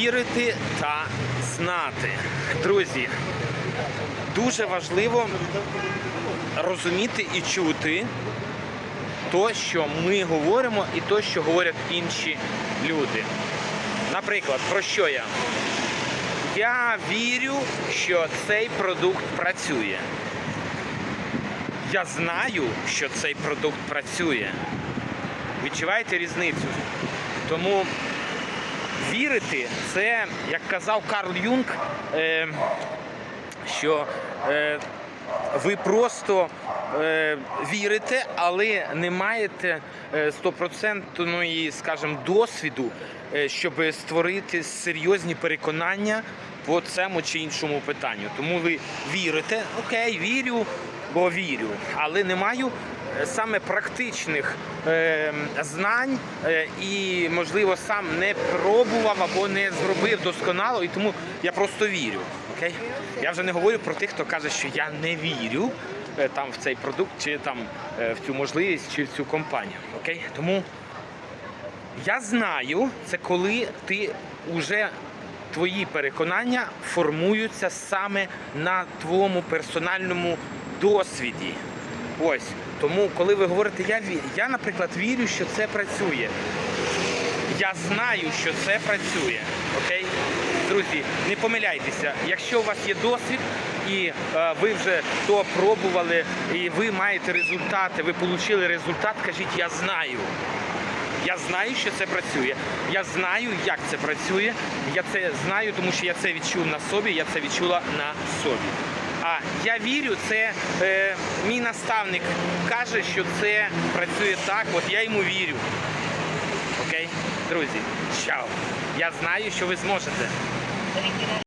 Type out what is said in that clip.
вірити та знати. Друзі, дуже важливо розуміти і чути то, що ми говоримо, і то, що говорять інші люди. Наприклад, про що я? Я вірю, що цей продукт працює. Я знаю, що цей продукт працює. Відчуваєте різницю? Тому вірити це, як казав Карл Юнг, е, що е, ви просто е, вірите, але не маєте стопроцентної, скажімо, досвіду, щоб створити серйозні переконання по цьому чи іншому питанню. Тому ви вірите, окей, вірю, бо вірю, але не маю саме практичних е, знань е, і, можливо, сам не пробував або не зробив досконало, і тому я просто вірю. Окей? Я вже не говорю про тих, хто каже, що я не вірю е, там в цей продукт, чи там в цю можливість, чи в цю компанію. Окей? Тому я знаю, це коли ти вже твої переконання формуються саме на твоєму персональному досвіді. Ось. Тому, коли ви говорите, я я, наприклад, вірю, що це працює. Я знаю, що це працює. Окей? Друзі, не помиляйтеся. Якщо у вас є досвід і е, ви вже то пробували, і ви маєте результати, ви отримали результат, кажіть, я знаю. Я знаю, що це працює. Я знаю, як це працює. Я це знаю, тому що я це відчув на собі, я це відчула на собі. А я вірю, це е, мій наставник каже, що це працює так, от я йому вірю. Окей? Друзі, чао. Я знаю, що ви зможете.